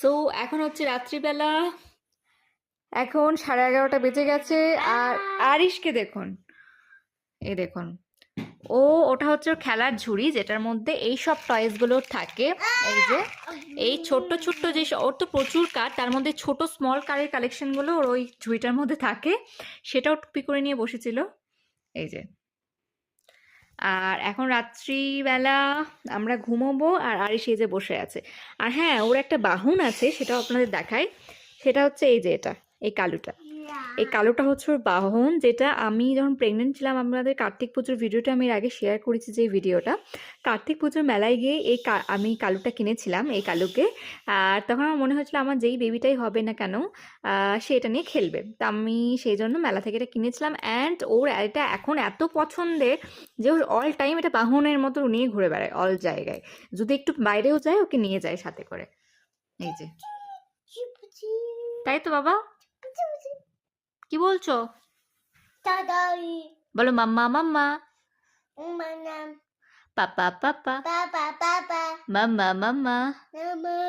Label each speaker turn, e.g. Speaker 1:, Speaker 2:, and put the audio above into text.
Speaker 1: So এখন হচ্ছে রাত্রিবেলা। এখন সাড়ে এগারোটা বেজে গেছে আর আরিশকে দেখুন। এই দেখুন। ও ওটা হচ্ছে খেলার ঝুড়ি যেটার মধ্যে এই সব টয়েসগুলো থাকে। এই যে এই ছোট্ট ছোট্ট যে ওর তো প্রচুর কার তার মধ্যে ছোট স্মল কারের কালেকশনগুলো ওর ওই ঝুড়িটার মধ্যে থাকে। সেটাও টুপি করে নিয়ে বসেছিল। এই যে আর এখন রাত্রিবেলা আমরা ঘুমোবো আর আরি এই যে বসে আছে। আর হ্যাঁ ওর একটা বাহন আছে, সেটাও আপনাদের দেখায় সেটা হচ্ছে এই যে এটা, এই কালুটা। এই কালোটা হচ্ছে ওর বাহন যেটা আমি যখন প্রেগনেন্ট ছিলাম আমাদের কার্তিক পুজোর ভিডিওটা আমি আগে শেয়ার করেছি যে ভিডিওটা কার্তিক পুজোর মেলায় গিয়ে এই আমি কালুটা কিনেছিলাম এই কালুকে। আর তখন আমার মনে হয়েছিল আমার যেই বেবিটাই হবে না কেন সে এটা নিয়ে খেলবে। তা আমি সেই জন্য মেলা থেকে এটা কিনেছিলাম। অ্যান্ড ওর এটা এখন এত পছন্দের যে ওর অল টাইম এটা বাহনের মতো নিয়ে ঘুরে বেড়ায় অল জায়গায়। যদি একটু বাইরেও যায় ওকে নিয়ে যায় সাথে করে। এই যে। তাই তো বাবা? কি বলছো?
Speaker 2: দাদাই।
Speaker 1: বলো মাম্মা মাম্মা।
Speaker 2: মাম্মা
Speaker 1: পাপা পাপা
Speaker 2: পাপা পাপা
Speaker 1: মাম্মা মাম্মা।
Speaker 2: মামা বাবু